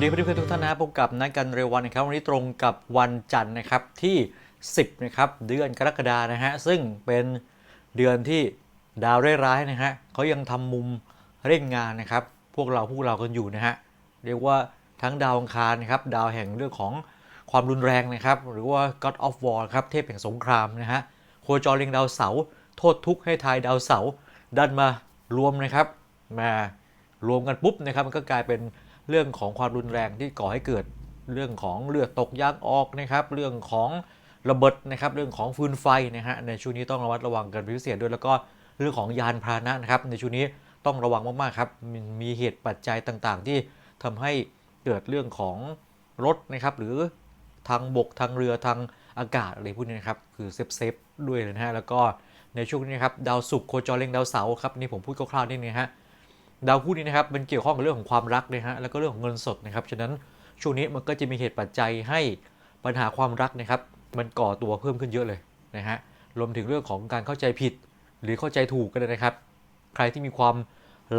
สวัสดีเพื่อนๆทุกท่านนะพบกับนักการเร็ววันนะครับวันนี้ตรงกับวันจันทร์นะครับที่ 10นะครับเดือนกรกฎานะฮะซึ่งเป็นเดือนที่ดาวร้ายๆนะฮะเขายังทำมุมเร่งงานนะครับ พวกเราพวกเรากันอยู่นะฮะเรียกว่าทั้งดาวอังคารนะครับดาวแห่งเรื่องของความรุนแรงนะครับ หรือว่า God of War ครับเทพแห่งสงครามนะฮะโคจรเล็งดาวเสาโทษทุกข์ให้ทายดาวเสาดันมารวมนะครับมารวมกันปุ๊บนะครับมันก็กลายเป็น เรื่องของความรุนแรงที่ก่อให้เกิดเรื่องของเลือดตกยางออกนะครับ เรื่องของระเบิดนะครับ เรื่องของฟืนไฟนะฮะในช่วงนี้ต้องระมัดระวังกันพิเศษด้วยแล้วก็เรื่องของยานพาหนะนะครับ ในช่วงนี้ต้องระวังมากๆครับมันมีเหตุปัจจัยต่างๆ ที่ทำให้เกิดเรื่องของรถนะครับ หรือทางบกทางเรือทางอากาศอะไรพวกนี้นะครับ คือเซฟเซฟด้วยนะฮะแล้วก็ในช่วงนี้ครับดาวศุกร์โคจรเล็งดาวเสาร์ครับนี่ผมพูดคร่าวๆนิดนึงฮะ ดาวคู่นี้นะครับมันเกี่ยวข้องกับเรื่องของความรักนะฮะแล้วก็เรื่องของเงินสดนะครับฉะนั้นช่วงนี้มันก็จะมีเหตุปัจจัยให้ปัญหาความรักนะครับมันก่อตัวเพิ่มขึ้นเยอะเลยนะฮะรวมถึงเรื่องของการเข้าใจผิด หรือเข้าใจถูกกันเลยนะครับ ใครที่มีความ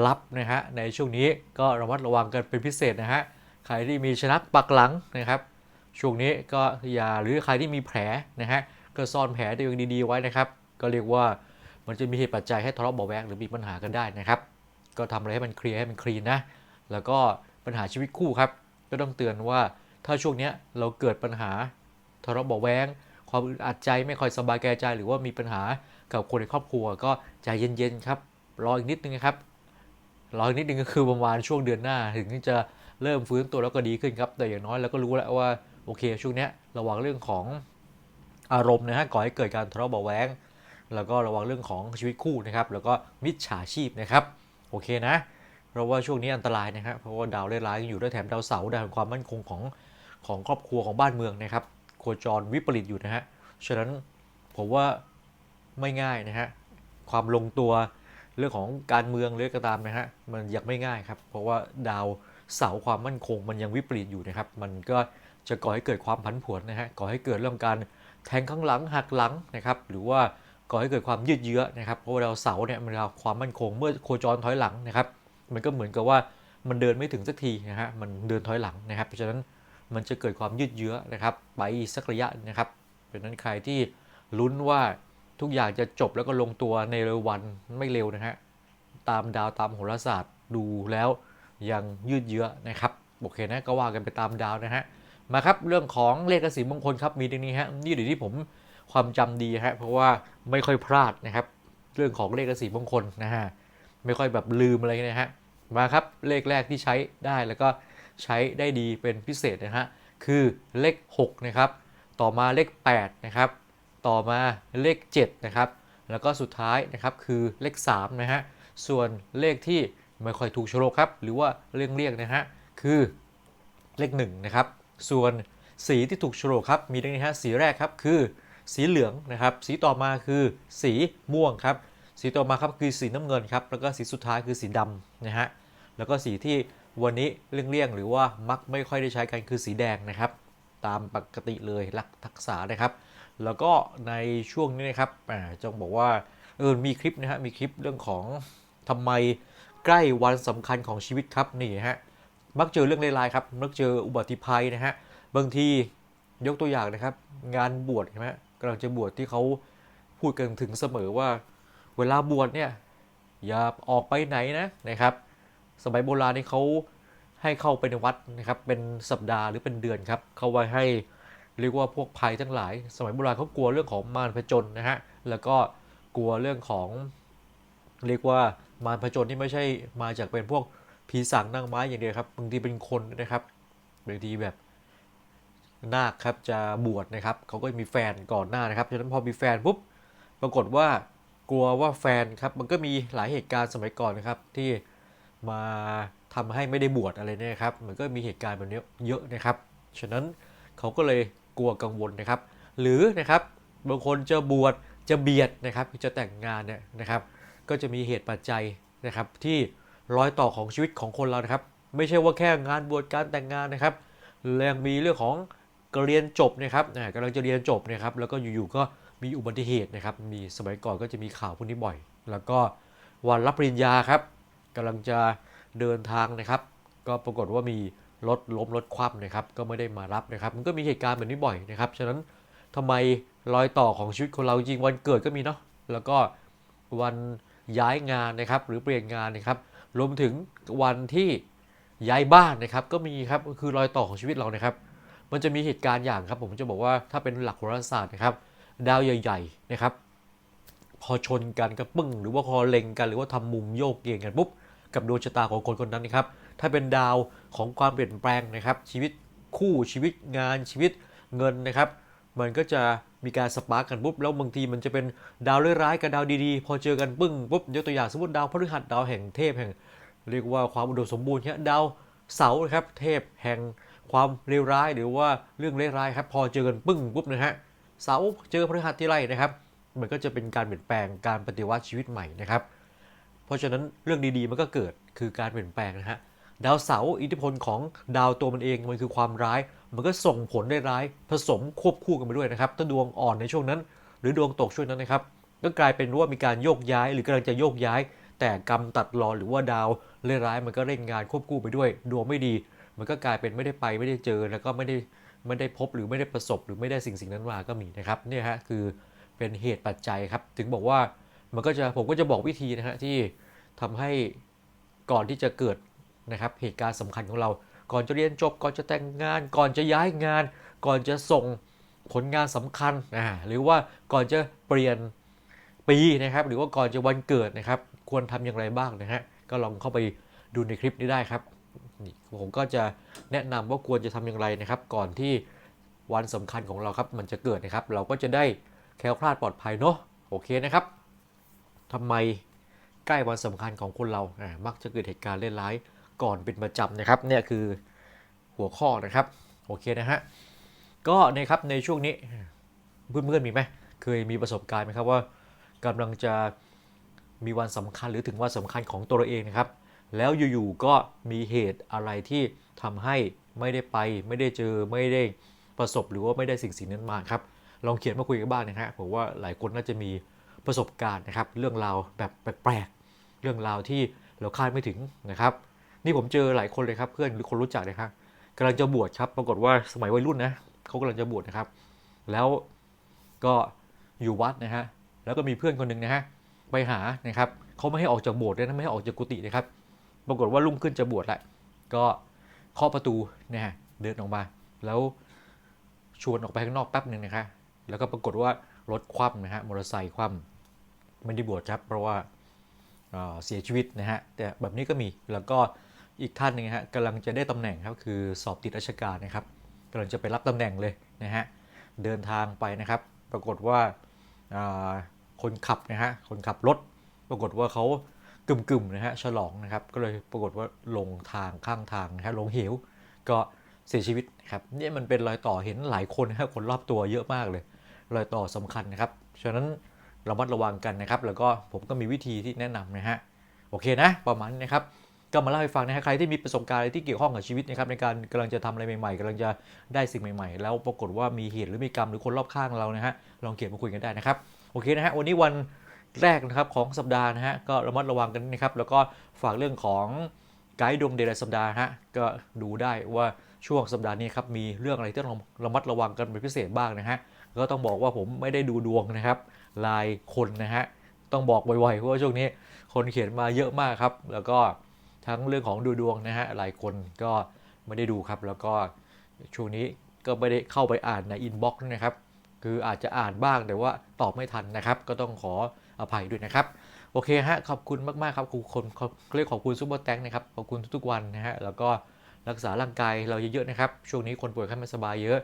ลับนะฮะในช่วงนี้ก็ระมัดระวังกันเป็นพิเศษนะฮะใครที่มีชนักปักหลังนะครับ ช่วงนี้ก็อย่าหรือใครที่มีแผลนะฮะก็ซ่อนแผลตัวเองดีๆไว้นะครับ ก็เรียกว่ามันจะมีเหตุปัจจัยให้ทะเลาะเบาะแวงหรือมีปัญหากันได้นะครับ ก็ทำอะไรให้มันเคลียร์ให้มันคลีนนะ แล้วก็ปัญหาชีวิตคู่ครับ ก็ต้องเตือนว่าถ้าช่วงนี้เราเกิดปัญหาทะเลาะเบาะแวงความอึดอัดใจไม่ค่อยสบายแก่ใจ หรือว่ามีปัญหากับคนในครอบครัว ก็ใจเย็นๆครับ รออีกนิดนึงครับ รออีกนิดนึงก็คือประมาณช่วงเดือนหน้า ถึงจะเริ่มฟื้นตัวแล้วก็ดีขึ้นครับ แต่อย่างน้อยเราก็รู้แล้วว่าโอเค ช่วงนี้ระวังเรื่องของอารมณ์นะฮะก่อให้เกิดการทะเลาะเบาะแวงแล้วก็ระวังเรื่องของชีวิตคู่นะครับ แล้วก็มิจฉาชีพนะครับ โอเคนะ เพราะว่าช่วงนี้อันตรายนะครับ เพราะว่าดาวร้ายๆอยู่ด้วยแถมดาวเสาร์ดาวความมั่นคงของของครอบครัวของบ้านเมืองนะครับ โคจรวิปริตอยู่นะฮะ ฉะนั้นผมว่าไม่ง่ายนะฮะ ความลงตัวเรื่องของการเมืองเรื่องก็ตามนะฮะ มันยังไม่ง่ายครับ เพราะว่าดาวเสาร์ความมั่นคงมันยังวิปริตอยู่นะครับ มันก็จะก่อให้เกิดความผันผวนนะฮะ ก่อให้เกิดเรื่องการแทงข้างหลังหักหลังนะครับ หรือว่า ก่อให้เกิดความยืดเยื้อนะครับเพราะาดาวเสาร์เนี่ยมันดาวความมั่นคงเมื่อโคจรถอยหลังนะครับ มันก็เหมือนกับว่ามันเดินไม่ถึงสักทีนะฮะมันเดินถอยหลังนะครับ เพราะฉะนั้นมันจะเกิดความยืดเยื้อนะครับ ไปสักระยะนะครับเพราะฉะนั้นใครที่ลุ้นว่าทุกอย่างจะจบแล้วก็ลงตัวในเร็ววันไม่เร็วนะฮะตามดาวตามโหราศาสตร์ดูแล้วยังยืดเยื้อนะครับโอเคนะก็ว่ากันไปตามดาวนะฮะมาครับเรื่องของเลขสีมงคลครับมีดังนี้ฮะนี่เดี๋ยวที่ผม ความจำดีฮะเพราะว่าไม่ค่อยพลาดนะครับ เรื่องของเลขสีมงคลนะฮะไม่ค่อยแบบลืมอะไรนะฮะมาครับเลขแรกที่ใช้ได้แล้วก็ใช้ได้ดีเป็นพิเศษนะฮะคือเลข6นะครับต่อมาเลข8นะครับต่อมาเลข7นะครับแล้วก็สุดท้ายนะครับคือเลข3นะฮะส่วนเลขที่ไม่ค่อยถูกโฉลครับ หรือว่าเรียงเรียกนะฮะคือเลข1นะครับส่วนสีที่ถูกโฉลครับมีดังนี้ฮะสีแรกครับคือ สีเหลืองนะครับสีต่อมาคือสีม่วงครับสีต่อมาครับคือสีน้ำเงินครับแล้วก็สีสุดท้ายคือสีดำนะฮะแล้วก็สีที่วันนี้เลี่ยงๆหรือว่ามักไม่ค่อยได้ใช้กันคือสีแดงนะครับ ตามปกติเลยหลักทักษะนะครับ แล้วก็ในช่วงนี้นะครับจงบอกว่าเออมีคลิปนะฮะมีคลิปเรื่องของทำไมใกล้วันสำคัญของชีวิตครับนี่ฮะมักเจอเรื่องเลายๆครับมักเจออุบัติภัยนะฮะบางทียกตัวอย่างนะครับ งานบวชใช่ไหม กำลังจะบวชที่เขาพูดกันถึงเสมอว่า เวลาบวชเนี่ยอย่าออกไปไหนนะนะครับ สมัยโบราณนี่เขาให้เข้าไปในวัดนะครับ เป็นสัปดาห์หรือเป็นเดือนครับ เขาไว้ให้เรียกว่าพวกภัยทั้งหลาย สมัยโบราณเขากลัวเรื่องของมารผจญนะฮะแล้วก็กลัวเรื่องของ เรียกว่ามารผจญที่ไม่ใช่มาจากเป็นพวกผีสางนางไม้อย่างเดียวครับบางทีเป็นคนนะครับบางทีแบบ นาคครับจะบวชนะครับเขาก็มีแฟนก่อนหน้านะครับฉะนั้นพอมีแฟนปุ๊บปรากฏว่ากลัวว่าแฟนครับมันก็มีหลายเหตุการณ์สมัยก่อนนะครับที่มาทำให้ไม่ได้บวชอะไรเนี่ยครับมันก็มีเหตุการณ์แบบนี้เยอะนะครับ ฉะนั้นเขาก็เลยกลัวกังวลนะครับ หรือนะครับบางคนจะบวชจะเบียดนะครับจะแต่งงานเนี่ยนะครับ ก็จะมีเหตุปัจจัยนะครับที่รอยต่อของชีวิตของคนเรานะครับ ไม่ใช่ว่าแค่งานบวชการแต่งงานนะครับยังมีเรื่องของ ก็เรียนจบนะครับกำลังจะเรียนจบนะครับ แล้วก็อยู่ๆก็มีอุบัติเหตุนะครับ มีสมัยก่อนก็จะมีข่าวพวกนี้บ่อย แล้วก็วันรับปริญญาครับกำลังจะเดินทางนะครับ ก็ปรากฏว่ามีรถล้มรถคว่ำนะครับ ก็ไม่ได้มารับนะครับ มันก็มีเหตุการณ์แบบนี้บ่อยนะครับ ฉะนั้นทำไมรอยต่อของชีวิตคนเราจริงวันเกิดก็มีเนาะ แล้วก็วันย้ายงานนะครับ หรือเปลี่ยนงานนะครับ รวมถึงวันที่ย้ายบ้านนะครับ ก็มีครับ คือรอยต่อของชีวิตเรานะครับ มันจะมีเหตุการณ์อย่างครับ ผมจะบอกว่าถ้าเป็นหลักโหราศาสตร์นะครับ ดาวใหญ่ ๆนะครับ พอชนกันกระปึ้ง หรือว่าพอเล็งกันหรือว่าทำมุมโยกเยงกันปุ๊บกับดวงชะตาของคนคนนั้นนะครับ ถ้าเป็นดาวของความเปลี่ยนแปลงนะครับ ชีวิตคู่ชีวิตงานชีวิตเงินนะครับ มันก็จะมีการสปาร์กกันปุ๊บแล้วบางทีมันจะเป็นดาวร้ายกับดาวดีๆ พอเจอกันปึ้งปุ๊บยกตัวอย่างสมมติดาวพฤหัสดาวแห่งเทพแห่ง เรียกว่าความอุดมสมบูรณ์เนี่ยดาวเสาร์ครับเทพแห่ง ความเลวร้ายหรือว่าเรื่องเลวร้ายครับพอเจอกันปึ้งปุ๊บนะฮะเสาเจอพฤหัสที่ไรนะครับ มันก็จะเป็นการเปลี่ยนแปลงการปฏิวัติชีวิตใหม่นะครับ เพราะฉะนั้นเรื่องดีๆมันก็เกิดคือการเปลี่ยนแปลงนะฮะดาวเสาอิทธิพลของดาวตัวมันเองมันคือความร้าย มันก็ส่งผลได้ร้ายผสมควบคู่กันไปด้วยนะครับถ้าดวงอ่อนในช่วงนั้น หรือดวงตกช่วงนั้นนะครับก็กลายเป็นว่ามีการโยกย้ายหรือกำลังจะโยกย้าย แต่กรรมตัดรอหรือว่าดาวเลวร้ายมันก็เร่งงานควบคู่ไปด้วย ดวงไม่ดี มันก็กลายเป็นไม่ได้ไปไม่ได้เจอแล้วก็ไม่ได้ไม่ได้พบหรือไม่ได้ประสบหรือไม่ได้สิ่งสิ่งนั้นมาก็มีนะครับเนี่ยฮะคือเป็นเหตุปัจจัยครับถึงบอกว่ามันก็จะผมก็จะบอกวิธีนะฮะที่ทำให้ก่อนที่จะเกิดนะครับเหตุการณ์สำคัญของเรา ก่อนจะเรียนจบก่อนจะแต่งงาน ก่อนจะย้ายงาน ก่อนจะส่งผลงานสำคัญอ่าหรือว่าก่อนจะเปลี่ยนปีนะครับ หรือว่าก่อนจะวันเกิดนะครับ ควรทำอย่างไรบ้างนะฮะก็ลองเข้าไปดูในคลิปนี้ได้ครับ นี่ผมก็จะแนะนำว่าควรจะทำอย่างไรนะครับ ก่อนที่วันสำคัญของเราครับมันจะเกิดนะครับ เราก็จะได้แคล้วคลาดปลอดภัยเนาะโอเคนะครับทำไมใกล้วันสำคัญของคนเราอ่ามักจะเกิดเหตุการณ์เลวร้ายก่อนเป็นประจำนะครับเนี่ยคือหัวข้อนะครับโอเคนะฮะก็นะครับในช่วงนี้เพื่อนๆมีไหมเคยมีประสบการณ์ไหมครับว่ากำลังจะมีวันสำคัญหรือถึงวันสำคัญของตัวเองนะครับ แล้วอยู่ๆก็มีเหตุอะไรที่ทำให้ไม่ได้ไป ไม่ได้เจอไม่ได้ประสบหรือว่าไม่ได้สิ่งสิ่งนั้นมาครับ ลองเขียนมาคุยกันบ้างนะฮะผมว่าหลายคนน่าจะมีประสบการณ์นะครับ เรื่องราวแบบแปลกๆ เรื่องราวที่เราคาดไม่ถึงนะครับ นี่ผมเจอหลายคนเลยครับเพื่อนหรือคนรู้จักนะครับกำลังจะบวชครับ ปรากฏว่าสมัยวัยรุ่นนะเขากำลังจะบวชนะครับ แล้วก็อยู่วัดนะฮะแล้วก็มีเพื่อนคนหนึ่งนะฮะไปหานะครับเขาไม่ให้ออกจากโบสถ์เลยนะไม่ให้ออกจากกุฏินะครับ ปรากฏว่ารุ่งขึ้นจะบวชแหละก็เคาะประตูนะฮะเดินออกมา แล้วชวนออกไปข้างนอกแป๊บหนึ่งนะคะแล้วก็ปรากฏว่ารถคว่ำนะฮะมอเตอร์ไซค์คว่ำไม่ได้บวชครับ เพราะว่าเเสียชีวิตนะฮะแต่แบบนี้ก็มีแล้วก็อีกท่านหนึงฮะกำลังจะได้ตำแหน่งครับคือสอบติดราชการนะครับกำลังจะไปรับตำแหน่งเลยนะฮะเดินทางไปนะครับ ปรากฏว่าอ่าคนขับนะฮะคนขับรถ ปรากฏว่าเขา กึ่มๆนะฮะฉลองนะครับก็เลยปรากฏว่าลงทางข้างทางนะฮะลงเหวก็เสียชีวิตครับเนี่ยมันเป็นรอยต่อเห็นหลายคนนะครับคนรอบตัวเยอะมากเลย รอยต่อสำคัญนะครับฉะนั้นระมัดระวังกันนะครับ แล้วก็ผมก็มีวิธีที่แนะนำนะฮะโอเคนะ ประมาณนี้นะครับก็มาเล่าให้ฟังนะฮะใครที่มีประสบการณ์อะไรที่เกี่ยวข้องกับชีวิตนะครับในการกำลังจะทำอะไรใหม่ๆกำลังจะได้สิ่งใหม่ๆ แล้วปรากฏว่ามีเหตุหรือมีกรรมหรือคนรอบข้างเรานะฮะลองเขียนมาคุยกันได้นะครับโอเคนะฮะวันนี้วัน แรกนะครับของสัปดาห์นะฮะก็ระมัดระวังกันนะครับแล้วก็ฝากเรื่องของไกด์ดวงเดย์รายสัปดาห์ฮะก็ดูได้ว่าช่วงสัปดาห์นี้ครับมีเรื่องอะไรที่ต้องระมัดระวังกันเป็นพิเศษบ้างนะฮะก็ต้องบอกว่าผมไม่ได้ดูดวงนะครับรายคนนะฮะต้องบอกไวๆเพราะว่าช่วงนี้คนเขียนมาเยอะมากครับ แล้วก็ทั้งเรื่องของดูดวงนะฮะหลายคนก็ไม่ได้ดูครับ แล้วก็ช่วงนี้ก็ไม่ได้เข้าไปอ่านในอินบ็อกซ์นะครับ คืออาจจะอ่านบ้างแต่ว่าตอบไม่ทันนะครับ ก็ต้องขอ อภัยด้วยนะครับ โอเคฮะ ขอบคุณมากๆครับคุณขอบเรียกขอบคุณซูเปอร์แตงนะครับ ขอบคุณทุกๆวันนะฮะ แล้วก็รักษาร่างกายเราเยอะๆนะครับ ช่วงนี้คนป่วยไข้ไม่สบายเยอะ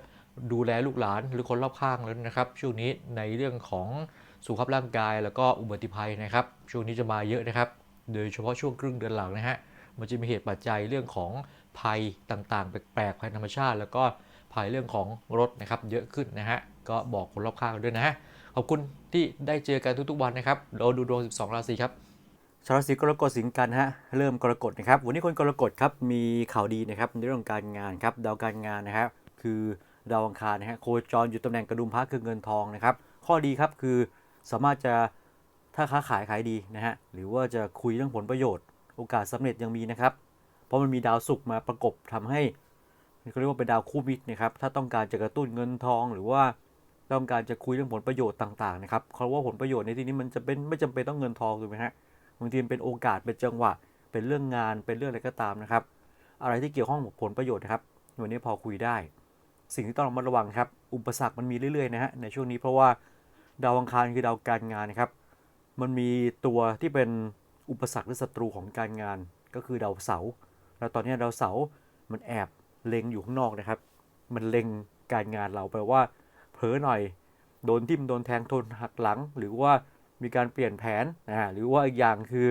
ดูแลลูกหลานหรือคนรอบข้างแล้วนะครับ ช่วงนี้ในเรื่องของสุขภาพร่างกายแล้วก็อุบัติภัยนะครับ ช่วงนี้จะมาเยอะนะครับ โดยเฉพาะช่วงครึ่งเดือนหลังนะฮะ มันจะมีเหตุปัจจัยเรื่องของภัยต่างๆ แปลกๆ ภัยธรรมชาติ แล้วก็ภัยเรื่องของรถนะครับ เยอะขึ้นนะฮะ ก็บอกคนรอบข้างด้วยนะฮะ ขอบคุณที่ได้เจอกันทุกๆวันนะครับ เราดูดวง 12 ราศีครับ ชาวราศีกรกฎสิงกันฮะ เริ่มกรกฎนะครับ วันนี้คนกรกฎครับ มีข่าวดีนะครับในเรื่องของการงานครับ ดาวการงานนะครับ คือดาวอังคารนะฮะ โคจรอยู่ตำแหน่งกระดุมพระคือเงินทองนะครับ ข้อดีครับคือสามารถจะถ้าค้าขายขายดีนะฮะ หรือว่าจะคุยเรื่องผลประโยชน์ โอกาสสำเร็จยังมีนะครับ เพราะมันมีดาวศุกร์มาประกบทำให้เขาเรียกว่าเป็นดาวคู่มิตรนะครับ ถ้าต้องการจะกระตุ้นเงินทองหรือว่า ต้องการจะคุยเรื่องผลประโยชน์ต่างๆนะครับเขาว่าผลประโยชน์ในที่นี้มันจะเป็นไม่จำเป็นต้องเงินทองถูกไหมฮะบางทีมันเป็นโอกาสเป็นจังหวะ เป็นเรื่องงานเป็นเรื่องอะไรก็ตามนะครับ อะไรที่เกี่ยวข้องกับผลประโยชน์นะครับวันนี้พอคุยได้ สิ่งที่ต้องระมัดระวังครับอุปสรรคมันมีเรื่อยๆนะฮะในช่วงนี้เพราะว่าดาวอังคารคือดาวการงานนะครับ มันมีตัวที่เป็นอุปสรรคหรือศัตรูของการงาน ก็คือดาวเสาร์แล้วตอนนี้ดาวเสาร์มันแอบเล็งอยู่ข้างนอกนะครับ มันเล็งการงานเราแปลว่า เผลอหน่อย โดนทิ่มโดนแทงทนหักหลัง หรือว่ามีการเปลี่ยนแผนนะฮะหรือว่าอีกอย่างคือ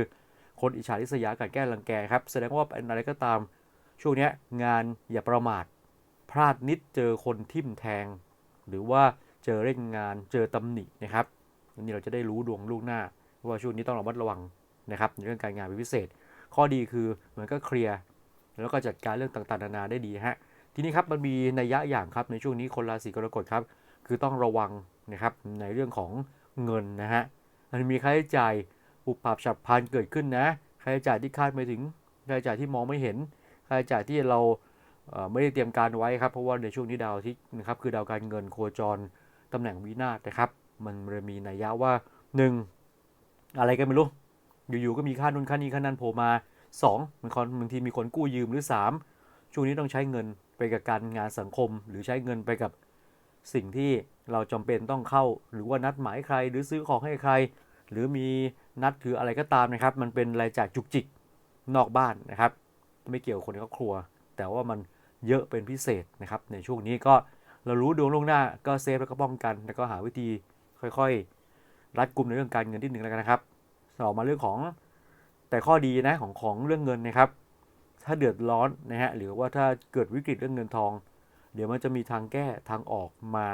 คนอิจฉาริษยาการแก้รังแกครับ แสดงว่าเป็นอะไรก็ตามช่วงนี้งานอย่าประมาท พลาดนิดเจอคนทิ่มแทง หรือว่าเจอเร่งงานเจอตำหนินะครับนนี้เราจะได้รู้ดวงลูกหน้า ว่าช่วงนี้ต้องระมัดระวังนะครับในเรื่องการงานเป็นพิเศษ ข้อดีคือเหมันก็เคลียร์แล้วก็จัดการเรื่องต่างๆนานาได้ดีฮะทีนี้ครับมันมีนัยยะอย่างครับในช่วงนี้คนราศีกรกฎครับ คือต้องระวังนะครับในเรื่องของเงินนะฮะมันมีค่าใช้จ่ายปุบปับฉับพลันเกิดขึ้นนะค่าใช้จ่ายที่คาดไม่ถึงค่าใช้จ่ายที่มองไม่เห็นค่าใช้จ่ายที่เราเไม่ได้เตรียมการไว้ครับเพราะว่าในช่วงนี้ดาวที่นะครับคือดาวการเงินโคจรตำแหน่งวินาศนะครับ มันเลยมีนัยยะว่า 1. อะไรกันไม่รู้อยู่ๆก็มีค่านุนค่านี้ค่านั้นโผล่มา 2. มันคนบางทีมีคนกู้ยืมหรือ 3. ช่วงนี้ต้องใช้เงินไปกับการงานสังคม หรือใช้เงินไปกับ สิ่งที่เราจำเป็นต้องเข้า หรือว่านัดหมายใคร หรือซื้อของให้ใคร หรือมีนัดถืออะไรก็ตามนะครับ มันเป็นรายจ่ายจุกจิกนอกบ้านนะครับ ไม่เกี่ยวกับคนในครอบครัว แต่ว่ามันเยอะเป็นพิเศษนะครับ ในช่วงนี้ก็เรารู้ดวงล่วงหน้าก็เซฟแล้วก็ป้องกัน แล้วก็หาวิธีค่อยๆ รัดกลุ่มในเรื่องการเงินที่หนึ่งแล้วกันนะครับต่อมาเรื่องของแต่ข้อดีนะของของเรื่องเงินนะครับ ถ้าเดือดร้อนนะฮะหรือว่าถ้าเกิดวิกฤตเรื่องเงินทอง เดี๋ยวมันจะมีทางแก้ทางออกมา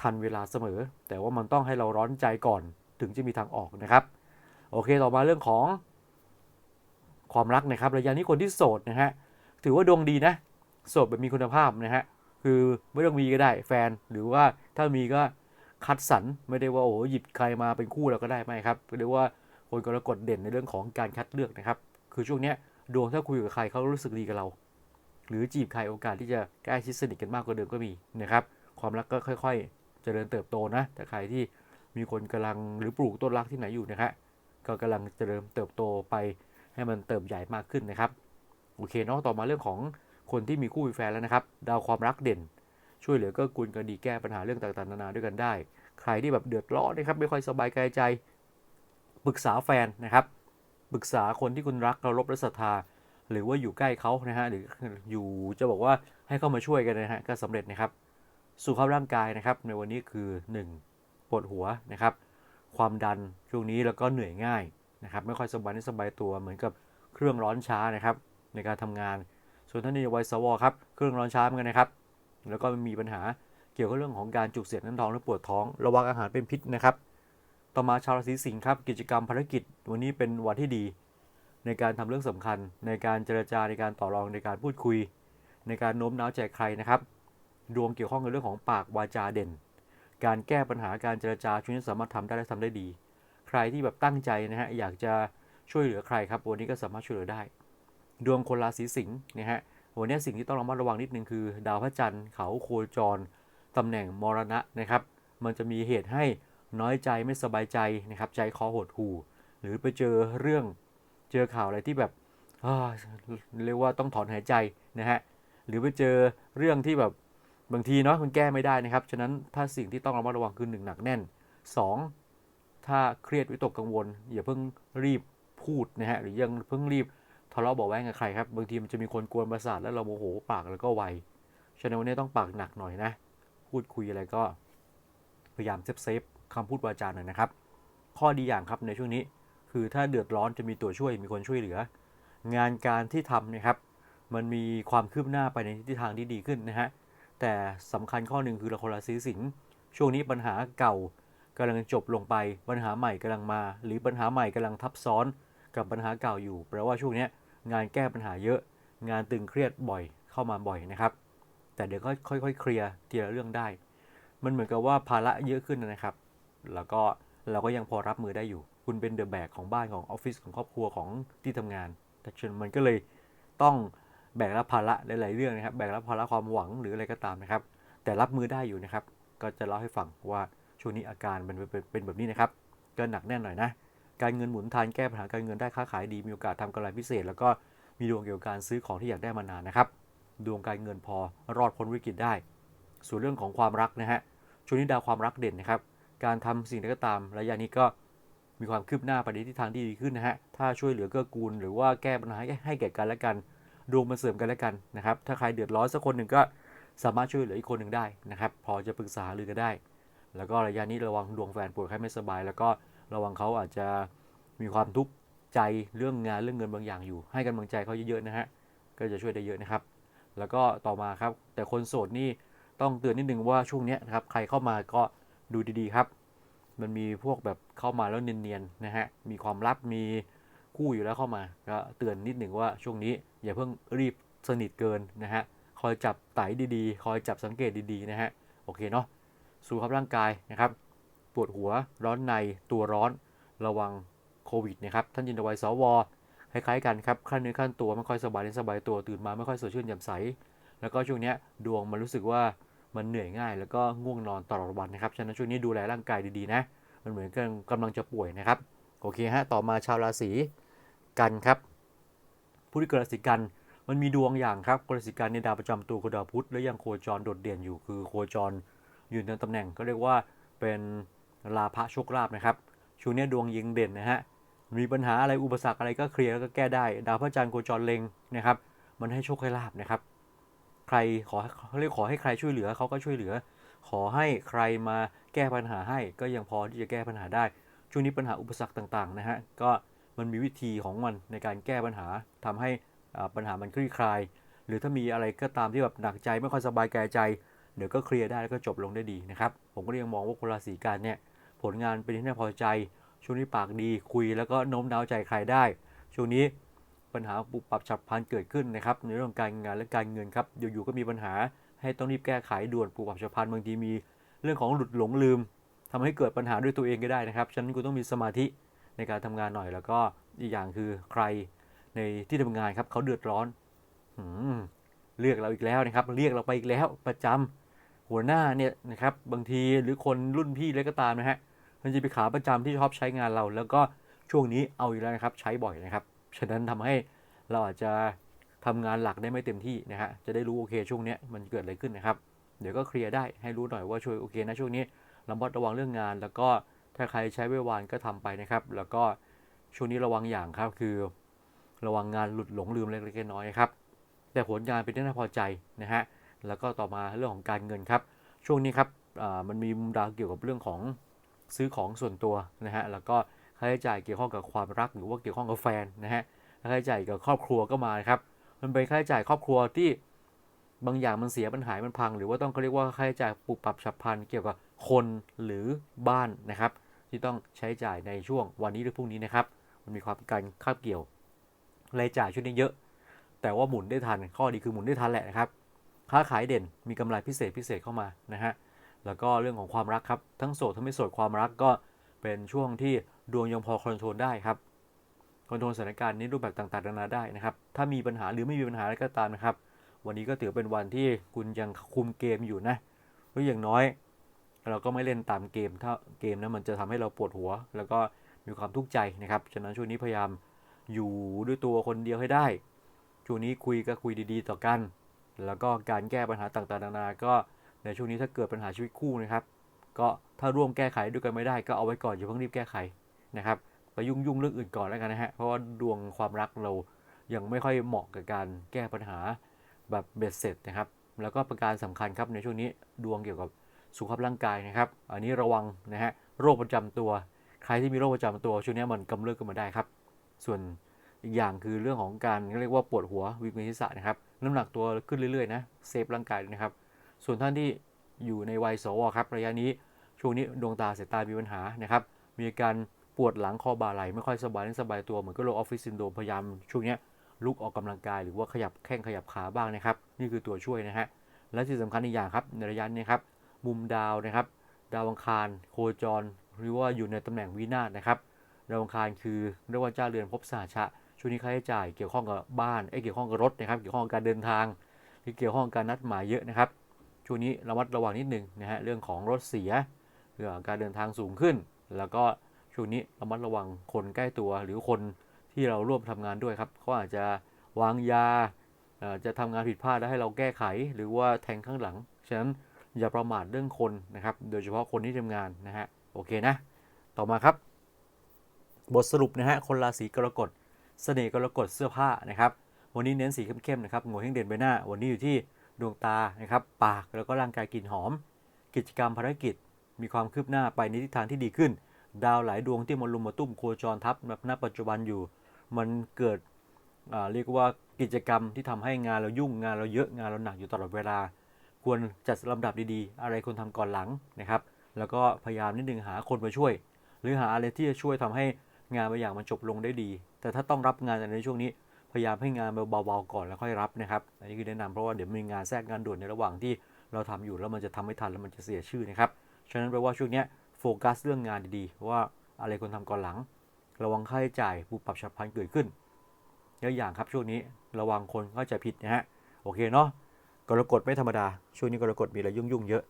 ทันเวลาเสมอ แต่ว่ามันต้องให้เราร้อนใจก่อนถึงจะมีทางออกนะครับ โอเคต่อมาเรื่องของความรักนะครับระยะนี้คนที่โสดนะฮะถือว่าดวงดีนะโสดแบบมีคุณภาพนะฮะคือไม่ต้องมีก็ได้แฟนหรือว่าถ้ามีก็คัดสรรไม่ได้ว่าโอ้หหยิบใครมาเป็นคู่เราก็ได้ไม่ครับเรียกว่าคนกรกฎเด่นในเรื่องของการคัดเลือกนะครับ คือช่วงเนี้ยดวงถ้าคุยกับใครเขารู้สึกดีกับเรา หรือจีบใครโอกาสที่จะใกล้ชิดสนิทกันมากกว่าเดิมก็มีนะครับ ความรักก็ค่อย ๆ เจริญเติบโตนะแต่ใครที่มีคนกำลังหรือปลูกต้นรักที่ไหนอยู่นะครับก็กำลังเจริญเติบโตไปให้มันเติบใหญ่มากขึ้นนะครับโอเคเนาะต่อมาเรื่องของคนที่มีคู่มีแฟนแล้วนะครับ ดาวความรักเด่น ช่วยเหลือก็กุลกันดีแก้ปัญหาเรื่องต่างๆนานาด้วยกันได้ ใครที่แบบเดือดร้อนนะครับไม่ค่อยสบายกายใจปรึกษาแฟนนะครับปรึกษาคนที่คุณรักเคารพและศรัทธา หรือว่าอยู่ใกล้เขานะฮะหรืออยู่จะบอกว่าให้เข้ามาช่วยกันนะฮะก็สำเร็จนะครับ สุขภาพร่างกายนะครับ ในวันนี้คือ 1. ปวดหัวนะครับ ความดันช่วงนี้แล้วก็เหนื่อยง่ายนะครับ ไม่ค่อยสบายไม่สบายตัวเหมือนกับเครื่องร้อนช้านะครับ ในการทำงาน ส่วนท่านในวัยสวครับเครื่องร้อนช้าเหมือนกันนะครับ แล้วก็มีปัญหาเกี่ยวกับเรื่องของการจุกเสียดน้ำท้องและปวดท้อง ระวังอาหารเป็นพิษนะครับ ต่อมาชาวราศีสิงห์ครับกิจกรรมภารกิจ วันนี้เป็นวันที่ดี ในการทำเรื่องสำคัญ ในการเจรจาในการต่อรองในการพูดคุย ในการโน้มน้าวใจใครนะครับดวงเกี่ยวข้องกับเรื่องของปากวาจาเด่น การแก้ปัญหาการเจรจาช่วงนี้สามารถทำได้และทำได้ดี ใครที่แบบตั้งใจนะฮะอยากจะช่วยเหลือใครครับวันนี้ก็สามารถช่วยเหลือได้ ดวงคนราศีสิงห์นะฮะวันนี้สิ่งที่ต้องระมัดระวังนิดนึงคือ ดาวพระจันทร์เขาโคจรตำแหน่งมรณะนะครับ มันจะมีเหตุให้น้อยใจไม่สบายใจนะครับใจคอหดหู่ หรือไปเจอเรื่อง เจอข่าวอะไรที่แบบเรียกว่าต้องถอนหายใจนะฮะหรือไปเจอเรื่องที่แบบบางทีเนาะมันแก้ไม่ได้นะครับ ฉะนั้นถ้าสิ่งที่ต้องระมัดระวังคือหนึ่งหนักแน่น 2. ถ้าเครียดวิตกกังวล อย่าเพิ่งรีบพูดนะฮะหรือยังเพิ่งรีบทะเลาะเบาะแว้งกับใครครับ บางทีมันจะมีคนกวนประสาทแล้วเราโมโหปากแล้วก็ไวฉะนั้นวันนี้ต้องปากหนักหน่อยนะ พูดคุยอะไรก็พยายามเซฟเซฟคำพูดวาจาหน่อยนะครับ ข้อดีอย่างครับในช่วงนี้ คือถ้าเดือดร้อนจะมีตัวช่วยมีคนช่วยเหลือ งานการที่ทำนะครับ มันมีความคืบหน้าไปในทิศทางที่ดีขึ้นนะฮะแต่สำคัญข้อหนึ่งคือเราคนละสีสิงช่วงนี้ปัญหาเก่ากำลังจบลงไปปัญหาใหม่กำลังมา หรือปัญหาใหม่กำลังทับซ้อนกับปัญหาเก่าอยู่แปลว่าช่วงนี้งานแก้ปัญหาเยอะ งานตึงเครียดบ่อยเข้ามาบ่อยนะครับ แต่เดี๋ยวก็ค่อยๆเคลียร์ทีละเรื่องได้ มันเหมือนกับว่าภาระเยอะขึ้นนะครับ แล้วก็เราก็ยังพอรับมือได้อยู่ คุณเป็นเดอะแบกของบ้านของออฟฟิศของครอบครัวของที่ทำงานแต่ชนมันก็เลยต้องแบกรับภาระหลาย ๆ เรื่องนะครับ แบกรับภาระความหวังหรืออะไรก็ตามนะครับ แต่รับมือได้อยู่นะครับ ก็จะเล่าให้ฟังว่าช่วงนี้อาการมันเป็นเป็นแบบนี้นะครับ ก็หนักแน่นหน่อยนะ การเงินหมุนทันแก้ปัญหาการเงินได้ค้าขายดี มีโอกาสทำกำไรพิเศษ แล้วก็มีดวงเกี่ยวกับการซื้อของที่อยากได้มานานนะครับ ดวงการเงินพอรอดพ้นวิกฤตได้ ส่วนเรื่องของความรักนะฮะ ช่วงนี้ดาวความรักเด่นนะครับ การทำสิ่งใดก็ตามระยะนี้ก็ มีความคืบหน้าไปในทิศทางที่ดีขึ้นนะฮะ ถ้าช่วยเหลือเกื้อกูล หรือว่าแก้ปัญหาให้แก่กันและกัน ดวงมาเสริมกันและกันนะครับ ถ้าใครเดือดร้อนสักคนหนึ่งก็สามารถช่วยเหลืออีกคนหนึ่งได้นะครับ พอจะปรึกษาหรือก็ได้ แล้วก็ระยะนี้ระวังดวงแฟนป่วยไข้ไม่สบาย แล้วก็ระวังเขาอาจจะมีความทุกข์ใจเรื่องงานเรื่องเงินบางอย่างอยู่ ให้กำลังใจเขาเยอะๆนะฮะ ก็จะช่วยได้เยอะนะครับ แล้วก็ต่อมาครับ แต่คนโสดนี่ต้องเตือนนิดนึงว่าช่วงนี้นะครับ ใครเข้ามาก็ดูดีๆครับ มันมีพวกแบบเข้ามาแล้วเนียนๆนะฮะ มีความลับมีคู่อยู่แล้วเข้ามา ก็เตือนนิดหนึ่งว่าช่วงนี้อย่าเพิ่งรีบสนิทเกินนะฮะ คอยจับไตดีๆ คอยจับสังเกตดีๆนะฮะ โอเคเนาะ สุขภาพร่างกายนะครับ ปวดหัวร้อนในตัวร้อนระวังโควิดนะครับ ท่านยินดวัยสวคล้ายๆกันครับขั้นเนื้อขั้นตัวไม่ค่อยสบายเล่นสบายตัวตื่นมาไม่ค่อยสดชื่นแจ่มใส แล้วก็ช่วงนี้ดวงมันรู้สึกว่า มันเหนื่อยง่ายแล้วก็ง่วงนอนตลอดวันนะครับ ฉะนั้นช่วงนี้ดูแลร่างกายดีๆนะ มันเหมือนกันกำลังจะป่วยนะครับ โอเคฮะ ต่อมาชาวราศีกันครับ ผู้ที่เกิดราศีกันมันมีดวงอย่างครับราศีกันในดาวประจำตัวคือดาวพุธและยังโคจรโดดเด่นอยู่คือโคจรอยู่ในตำแหน่งก็เรียกว่าเป็นลาภะโชคลาภนะครับ ช่วงนี้ดวงยิงเด่นนะฮะ มีปัญหาอะไรอุปสรรคอะไรก็เคลียร์แล้วก็แก้ได้ ดาวพระจันทร์โคจรเล็งนะครับ มันให้โชคให้ลาบนะครับ ใครขอเขาเรียกขอให้ใครช่วยเหลือเขาก็ช่วยเหลือ ขอให้ใครมาแก้ปัญหาให้ ก็ยังพอที่จะแก้ปัญหาได้ ช่วงนี้ปัญหาอุปสรรคต่างๆนะฮะก็มันมีวิธีของมันในการแก้ปัญหาทำให้อ่าปัญหามันคลี่คลาย หรือถ้ามีอะไรก็ตามที่แบบหนักใจไม่ค่อยสบายแกายใจ เดี๋ยวก็เคลียร์ได้แล้วก็จบลงได้ดีนะครับผมก็ยังมองว่าคนราศีกันเนี่ยผลงานเป็นที่น่าพอใจ ช่วงนี้ปากดีคุยแล้วก็โน้มน้าวใจใครได้ ช่วงนี้ ปัญหาปุบปับฉับพลันเกิดขึ้นนะครับในเรื่องการงานและการเงินครับอยู่ๆก็มีปัญหาให้ต้องรีบแก้ไขด่วนปุบปับฉับพลันบางทีมีเรื่องของหลุดหลงลืมทำให้เกิดปัญหาด้วยตัวเองก็ได้นะครับฉะนั้นคุณต้องมีสมาธิในการทำงานหน่อยแล้วก็อีกอย่างคือใครในที่ทำงานครับเขาเดือดร้อนเรียกเราอีกแล้วนะครับ เรียกเราไปอีกแล้วประจำหัวหน้าเนี่ยนะครับบางทีหรือคนรุ่นพี่อะไรก็ตามนะฮะมันจะเป็นขาประจำที่ชอบใช้งานเรา แล้วก็ช่วงนี้เอาอยู่แล้วนะครับ ใช้บ่อยนะครับ ฉะนั้นทำให้เราอาจจะทำงานหลักได้ไม่เต็มที่นะฮะจะได้รู้โอเคช่วงนี้มันเกิดอะไรขึ้นนะครับ เดี๋ยวก็เคลียร์ได้ให้รู้หน่อยว่าช่วยโอเคนะช่วงนี้ระมัดระวังเรื่องงาน แล้วก็ถ้าใครใช้เววานก็ทำไปนะครับ แล้วก็ช่วงนี้ระวังอย่างครับคือ ระวังงานหลุดหลงลืมเล็กๆน้อยๆนะครับแต่ผลงานเป็นที่น่าพอใจนะฮะแล้วก็ต่อมาเรื่องของการเงินครับ ช่วงนี้ครับมันมีมุมดาวเกี่ยวกับเรื่องของซื้อของส่วนตัวนะฮะแล้วก็ ค่าใช้จ่ายเกี่ยวข้องกับความรักหรือว่าเกี่ยวข้องกับแฟนนะฮะค่าใช้จ่ายกับครอบครัวก็มาครับ มันเป็นค่าใช้จ่ายครอบครัวที่บางอย่างมันเสียมันหายมันพัง หรือว่าต้องเขาเรียกว่าค่าใช้จ่ายปุบปรับฉับพลันเกี่ยวกับคนหรือบ้านนะครับ ที่ต้องใช้จ่ายในช่วงวันนี้หรือพรุ่งนี้นะครับ มันมีความการคาบเกี่ยวรายจ่ายช่วงนี้เยอะ แต่ว่าหมุนได้ทันข้อดีคือหมุนได้ทันแหละนะครับ ค้าขายเด่นมีกำไรพิเศษพิเศษเข้ามานะฮะแล้วก็เรื่องของความรักครับทั้งโสดทั้งไม่โสดความรักก็เป็นช่วงที่ ดวงยังพอคอนโทรลได้ครับคอนโทรลสถานการณ์นี้รูปแบบต่างๆนานาได้นะครับ ถ้ามีปัญหาหรือไม่มีปัญหาอะไรก็ตามนะครับ วันนี้ก็ถือเป็นวันที่คุณยังคุมเกมอยู่นะหรืออย่างน้อย เราก็ไม่เล่นตามเกม ถ้าเกมนั้นมันจะทำให้เราปวดหัว แล้วก็มีความทุกข์ใจนะครับ ฉะนั้นช่วงนี้พยายามอยู่ด้วยตัวคนเดียวให้ได้ ช่วงนี้คุยก็คุยดีๆ ต่อกัน แล้วก็การแก้ปัญหาต่างๆนานา ก็ในช่วงนี้ถ้าเกิดปัญหาชีวิตคู่นะครับ ก็ถ้าร่วมแก้ไขด้วยกันไม่ได้ก็เอาไว้ก่อนอย่าเพิ่งรีบแก้ไข นะครับไปยุ่งยุ่งเรื่องอื่นก่อนแล้วกันนะฮะเพราะว่าดวงความรักเรายังไม่ค่อยเหมาะกับการแก้ปัญหาแบบเบ็ดเสร็จนะครับ แล้วก็ประการสำคัญครับในช่วงนี้ดวงเกี่ยวกับสุขภาพร่างกายนะครับ อันนี้ระวังนะฮะโรคประจำตัว ใครที่มีโรคประจำตัวช่วงนี้มันกำเริบขึ้นมาได้ครับ ส่วนอีกอย่างคือเรื่องของการเรียกว่าปวดหัววิงเวียนศีรษะนะครับน้ำหนักตัวขึ้นเรื่อยๆนะเซฟร่างกายนะครับ ส่วนท่านที่อยู่ในวัยสวครับระยะนี้ช่วงนี้ดวงตาสายตามีปัญหานะครับ มีการ ปวดหลังคอบ่าไหล่ไม่ค่อยสบายไม่สบายตัวเหมือนกับโรคออฟฟิศซินโดรมพยายามช่วงนี้ลุกออกกำลังกายหรือว่าขยับแข้งขยับขาบ้างนะครับ นี่คือตัวช่วยนะฮะและที่สำคัญอีกอย่างครับในระยะนี้ครับมุมดาวนะครับ ดาวอังคาร โคจร หรือว่าอยู่ในตำแหน่งวินาศนะครับดาวอังคารคือเรียกว่าเจ้าเรือนภพสหชะช่วงนี้ค่าใช้จ่ายเกี่ยวข้องกับบ้านเอ้เกี่ยวข้องกับรถนะครับเกี่ยวข้องกับการเดินทางที่เกี่ยวข้องกับการนัดหมายเยอะนะครับช่วงนี้ระมัดระวังนิดนึงนะฮะเรื่องของรถเสียเรื่องการเดินทางสูงขึ้น แล้วก็ ช่วงนี้ระมัดระวังคนใกล้ตัวหรือคนที่เราร่วมทำงานด้วยครับเขาอาจจะวางยาจะทำงานผิดพลาดแล้วให้เราแก้ไข หรือว่าแทงข้างหลัง ฉะนั้นอย่าประมาทเรื่องคนนะครับ โดยเฉพาะคนที่ทำงานนะฮะโอเคนะ ต่อมาครับ บทสรุปนะฮะคนราศีกรกฎเสน่ห์กรกฎเสื้อผ้านะครับวันนี้เน้นสีเข้มๆนะครับโงเฮงเด่นใบหน้า วันนี้อยู่ที่ดวงตานะครับปากแล้วก็ร่างกายกลิ่นหอม กิจกรรมภารกิจ มีความคืบหน้าไปในทิศทางที่ดีขึ้น ดาวหลายดวงที่มาลุมมาตุ้มโคจรทับแบบณปัจจุบันอยู่ มันเกิดเรียกว่ากิจกรรมที่ทำให้งานเรายุ่งงานเราเยอะงานเราหนักอยู่ตลอดเวลา ควรจัดลำดับดีๆ อะไรควรทำก่อนหลังนะครับ แล้วก็พยายามนิดนึงหาคนมาช่วย หรือหาอะไรที่จะช่วยทำให้งานบางอย่างมันจบลงได้ดี แต่ถ้าต้องรับงานในช่วงนี้พยายามให้งานเบาๆก่อนแล้วค่อยรับนะครับอันนี้คือแนะนำเพราะว่าเดี๋ยวมีงานแทรกงานด่วนในระหว่างที่เราทำอยู่แล้วมันจะทำไม่ทันแล้วมันจะเสียชื่อนะครับฉะนั้นแปลว่าช่วงนี้ โฟกัสเรื่องงานดีๆ ว่าอะไรควรทำก่อนหลัง ระวังค่าใช้จ่ายปุบปรับฉับพลันเกิดขึ้นเยอะอย่างครับช่วงนี้ระวังคนเข้าใจผิดนะฮะโอเคเนาะกรกฎไม่ธรรมดา ช่วงนี้กรกฎมีอะไรยุ่งๆเยอะ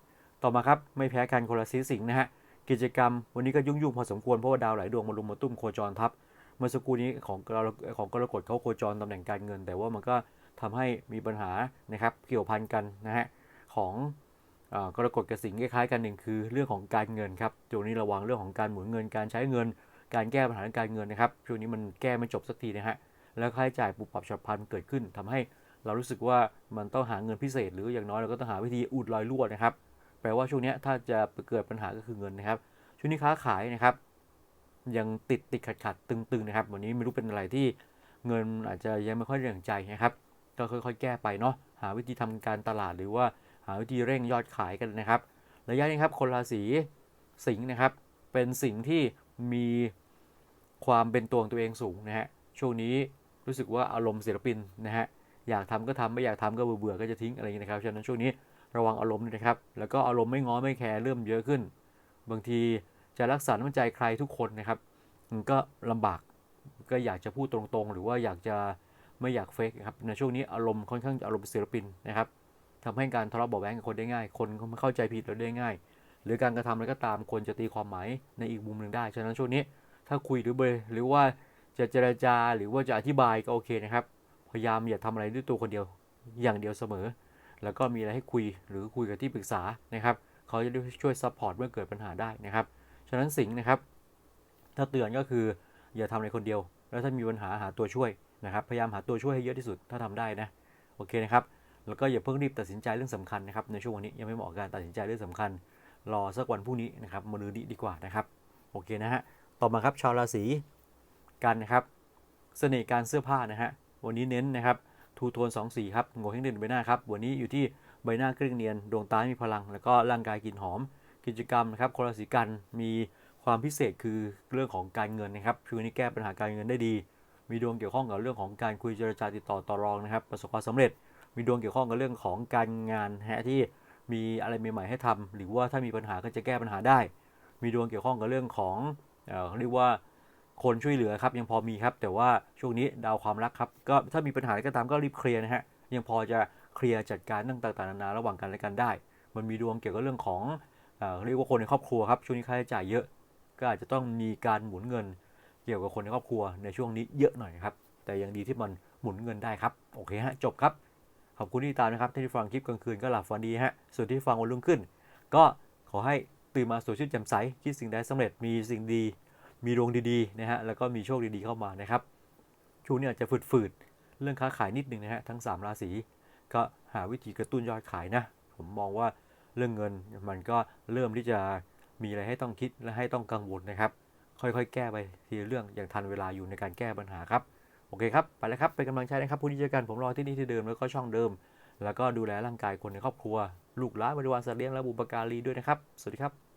ต่อมาครับไม่แพ้กันคนละสีสิงนะฮะกิจกรรมวันนี้ก็ยุ่งๆพอสมควรเพราะว่าดาวหลายดวงมารุมมาตุ้มโคจรทับเมื่อสักครู่นี้ของของกรกฎเขาโคจรตำแหน่งการเงิน แต่ว่ามันก็ทำให้มีปัญหานะครับเกี่ยวพันกันนะฮะของ กรกฎกับสิงคล้ายๆกันหนึ่งคือเรื่องของการเงินครับช่วงนี้ระวังเรื่องของการหมุนเงินการใช้เงิน การแก้ปัญหาทางการเงินนะครับช่วงนี้มันแก้ไม่จบสักทีนะฮะแล้วค่าใช้จ่ายปุบปรับฉับพลันเกิดขึ้นทำให้เรารู้สึกว่ามันต้องหาเงินพิเศษ หรืออย่างน้อยเราก็ต้องหาวิธีอุดรอยรั่วนะครับ แปลว่าช่วงนี้ถ้าจะเกิดปัญหาก็คือเงินนะครับ ช่วงนี้ค้าขายนะครับ ยังติดติดขัดขัดตึงตึงๆนะครับ วันนี้ไม่รู้เป็นอะไรที่เงินอาจจะยังไม่ค่อยเรื่องใจนะครับ ก็ค่อยๆ แก้ไปเนาะหาวิธีทำการตลาดหรือว่า หาวิธีเร่งยอดขายกันนะครับ ระยะนี้ครับคนราศีสิงห์นะครับ เป็นสิ่งที่มีความเป็นตัวของตัวเองสูงนะฮะช่วงนี้รู้สึกว่าอารมณ์ศิลปินนะฮะอยากทำก็ทำไม่อยากทำก็เบื่อๆก็จะทิ้งอะไรอย่างนี้นะครับฉะนั้นช่วงนี้ระวังอารมณ์นะครับ แล้วก็อารมณ์ไม่ง้อไม่แคร์เริ่มเยอะขึ้น บางทีจะรักษาน้ำใจใครทุกคนนะครับมันก็ลำบากก็อยากจะพูดตรงๆ หรือว่าอยากจะไม่อยากเฟกครับในช่วงนี้อารมณ์ค่อนข้างอารมณ์ศิลปินนะครับ ทำให้การทะเลาะเบาะแว้งกับคนได้ง่าย คนไม่เข้าใจผิดเราได้ง่าย หรือการกระทำอะไรก็ตามคนจะตีความหมายในอีกมุมหนึ่งได้ ฉะนั้นช่วงนี้ ถ้าคุยหรือเบยหรือว่าจะเจรจาหรือว่าจะอธิบายก็โอเคนะครับ พยายามอย่าทำอะไรด้วยตัวคนเดียวอย่างเดียวเสมอ แล้วก็มีอะไรให้คุยหรือคุยกับที่ปรึกษานะครับ เขาจะช่วยซัพพอร์ตเมื่อเกิดปัญหาได้นะครับ ฉะนั้นสิ่งนะครับ ถ้าเตือนก็คืออย่าทำอะไรคนเดียว แล้วถ้ามีปัญหาหาตัวช่วยนะครับ พยายามหาตัวช่วยให้เยอะที่สุดถ้าทำได้นะ โอเคนะครับ แล้วก็อย่าเพิ่งรีบตัดสินใจเรื่องสำคัญนะครับในช่วงวันนี้ยังไม่เหมาะกับการตัดสินใจเรื่องสำคัญ รอสักวันพรุ่งนี้นะครับมาลือดีดีกว่านะครับโอเคนะฮะต่อมาครับชาวราศีกันนะครับเสน่ห์การเสื้อผ้านะฮะวันนี้เน้นนะครับทูโทน2สีครับโงเฮงเด่นใบหน้าครับวันนี้อยู่ที่ใบหน้าเกลี้ยงเนียนดวงตามีพลัง แล้วก็ร่างกายกลิ่นหอม กิจกรรมนะครับคนราศีกันมีความพิเศษคือเรื่องของการเงินนะครับช่วงนี้แก้ปัญหาการเงินได้ดี มีดวงเกี่ยวข้องกับเรื่องของการคุยเจรจาติดต่อต่อรองนะครับ ประสบความสำเร็จ มีดวงเกี่ยวข้องกับเรื่องของการงานฮะที่มีอะไรใหม่ๆให้ทำหรือว่าถ้ามีปัญหาก็จะแก้ปัญหาได้ มีดวงเกี่ยวข้องกับเรื่องของเอ่อเรียกว่าคนช่วยเหลือครับยังพอมีครับ แต่ว่าช่วงนี้ดาวความรักครับก็ถ้ามีปัญหาอะไรก็ตามก็รีบเคลียร์นะฮะยังพอจะเคลียร์จัดการเรื่องต่างๆนานาระหว่างกันและกันได้ มันมีดวงเกี่ยวกับเรื่องของเอ่อเรียกว่าคนในครอบครัวครับช่วงนี้ค่าใช้จ่ายเยอะ ก็อาจจะต้องมีการหมุนเงิน เกี่ยวกับคนในครอบครัวในช่วงนี้เยอะหน่อยครับแต่ยังดีที่มันหมุนเงินได้ครับโอเคฮะจบครับ ขอบคุณที่ตามนะครับที่ฟังคลิปกลางคืนก็หลับฝันดีฮะ ส่วนที่ฟังวันรุ่งขึ้น ก็ขอให้ตื่นมาสดชื่นแจ่มใสคิดสิ่งใดสำเร็จมีสิ่งดี มีดวงดีๆนะฮะแล้วก็มีโชคดีๆเข้ามานะครับช่วงนี้อาจจะฝืดๆเรื่องค้าขายนิดนึงนะฮะทั้ง 3 ราศีก็หาวิธีกระตุ้นยอดขายนะ ผมมองว่าเรื่องเงินมันก็เริ่มที่จะมีอะไรให้ต้องคิดและให้ต้องกังวลนะครับ ค่อยๆ แก้ไปทีเรื่องอย่างทันเวลาอยู่ในการแก้ปัญหาครับ โอเคครับ ไปแล้วครับ เป็นกำลังใจนะครับผู้ที่เจอกันผมรอที่นี่ที่เดิมแล้วก็ช่องเดิม แล้วก็ดูแลร่างกายคนในครอบครัว ลูกหลานบริวารสัตว์เลี้ยงและบุปการีด้วยนะครับ สวัสดีครับ